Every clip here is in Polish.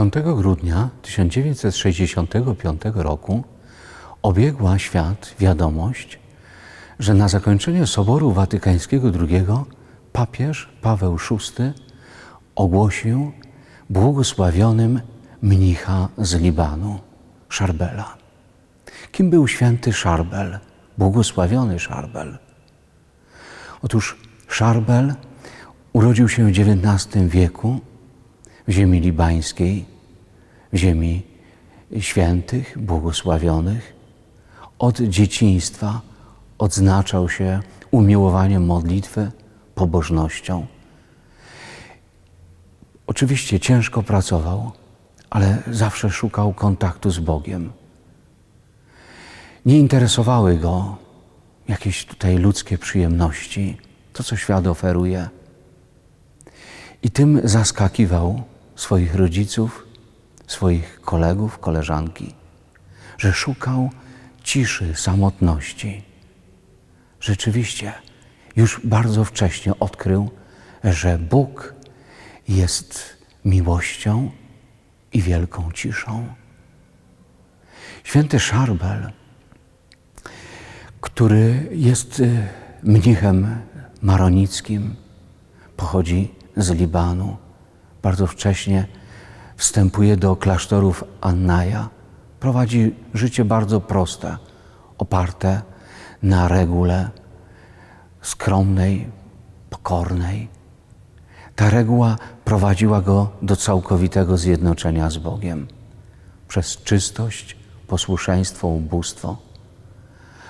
5 grudnia 1965 roku obiegła świat wiadomość, że na zakończenie Soboru Watykańskiego II papież Paweł VI ogłosił błogosławionym mnicha z Libanu, Szarbela. Kim był święty Szarbel, błogosławiony Szarbel? Otóż Szarbel urodził się w XIX wieku w ziemi libańskiej, w ziemi świętych, błogosławionych. Od dzieciństwa odznaczał się umiłowaniem modlitwy, pobożnością. Oczywiście ciężko pracował, ale zawsze szukał kontaktu z Bogiem. Nie interesowały go jakieś tutaj ludzkie przyjemności, to co świat oferuje. I tym zaskakiwał swoich rodziców, swoich kolegów, koleżanki, że szukał ciszy, samotności. Rzeczywiście, już bardzo wcześnie odkrył, że Bóg jest miłością i wielką ciszą. Święty Szarbel, który jest y, mnichem maronickim, pochodzi z Libanu. Bardzo wcześnie wstępuje do klasztorów Annaja. Prowadzi życie bardzo proste, oparte na regule skromnej, pokornej. Ta reguła prowadziła go do całkowitego zjednoczenia z Bogiem przez czystość, posłuszeństwo, ubóstwo,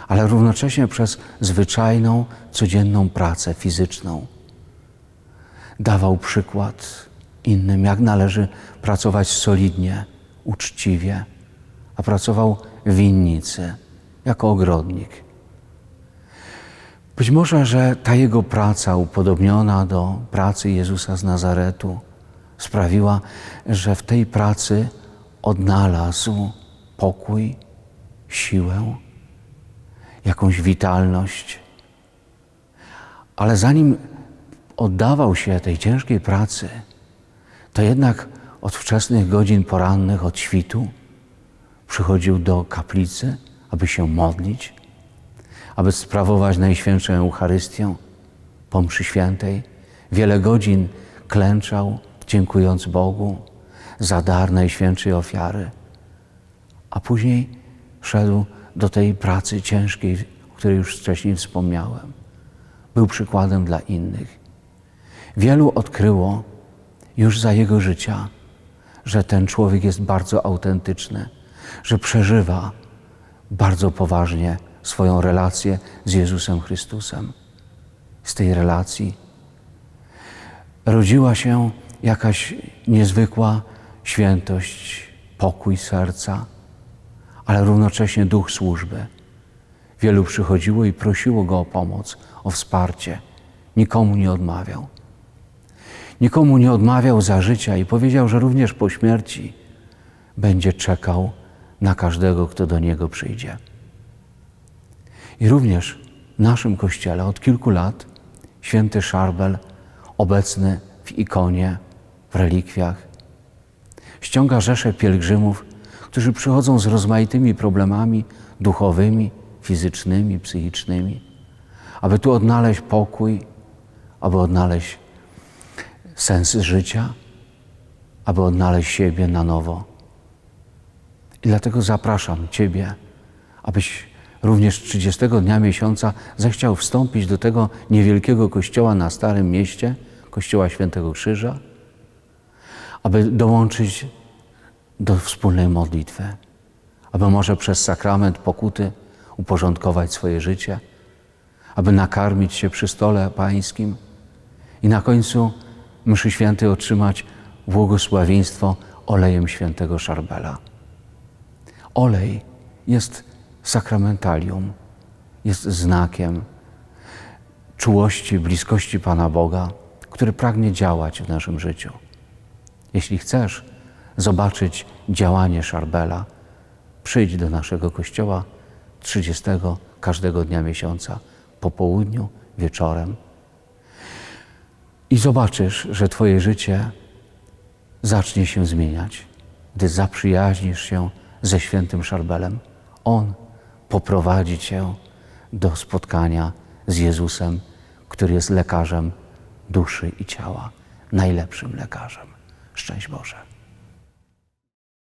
ale równocześnie przez zwyczajną, codzienną pracę fizyczną. Dawał przykład innym, jak należy pracować solidnie, uczciwie, a pracował w winnicy jako ogrodnik. Być może, że ta jego praca, upodobniona do pracy Jezusa z Nazaretu, sprawiła, że w tej pracy odnalazł pokój, siłę, jakąś witalność. Ale zanim oddawał się tej ciężkiej pracy, to jednak od wczesnych godzin porannych, od świtu, przychodził do kaplicy, aby się modlić, aby sprawować Najświętszą Eucharystię po mszy świętej. Wiele godzin klęczał, dziękując Bogu za dar Najświętszej ofiary, a później szedł do tej pracy ciężkiej, o której już wcześniej wspomniałem. Był przykładem dla innych. Wielu odkryło już za jego życia, że ten człowiek jest bardzo autentyczny, że przeżywa bardzo poważnie swoją relację z Jezusem Chrystusem. Z tej relacji rodziła się jakaś niezwykła świętość, pokój serca, ale równocześnie duch służby. Wielu przychodziło i prosiło go o pomoc, o wsparcie. Nikomu nie odmawiał. Nikomu nie odmawiał za życia i powiedział, że również po śmierci będzie czekał na każdego, kto do niego przyjdzie. I również w naszym kościele od kilku lat święty Szarbel, obecny w ikonie, w relikwiach, ściąga rzesze pielgrzymów, którzy przychodzą z rozmaitymi problemami duchowymi, fizycznymi, psychicznymi, aby tu odnaleźć pokój, aby odnaleźć sens życia, aby odnaleźć siebie na nowo. I dlatego zapraszam Ciebie, abyś również 30 dnia miesiąca zechciał wstąpić do tego niewielkiego kościoła na Starym Mieście, kościoła Świętego Krzyża, aby dołączyć do wspólnej modlitwy, aby może przez sakrament pokuty uporządkować swoje życie, aby nakarmić się przy stole pańskim i na końcu mszy świętej otrzymać błogosławieństwo olejem świętego Szarbela. Olej jest sakramentalium, jest znakiem czułości, bliskości Pana Boga, który pragnie działać w naszym życiu. Jeśli chcesz zobaczyć działanie Szarbela, przyjdź do naszego kościoła 30 każdego dnia miesiąca, po południu, wieczorem i zobaczysz, że Twoje życie zacznie się zmieniać. gdy zaprzyjaźnisz się ze świętym Szarbelem, On poprowadzi cię do spotkania z Jezusem, który jest lekarzem duszy i ciała, najlepszym lekarzem. Szczęść Boże.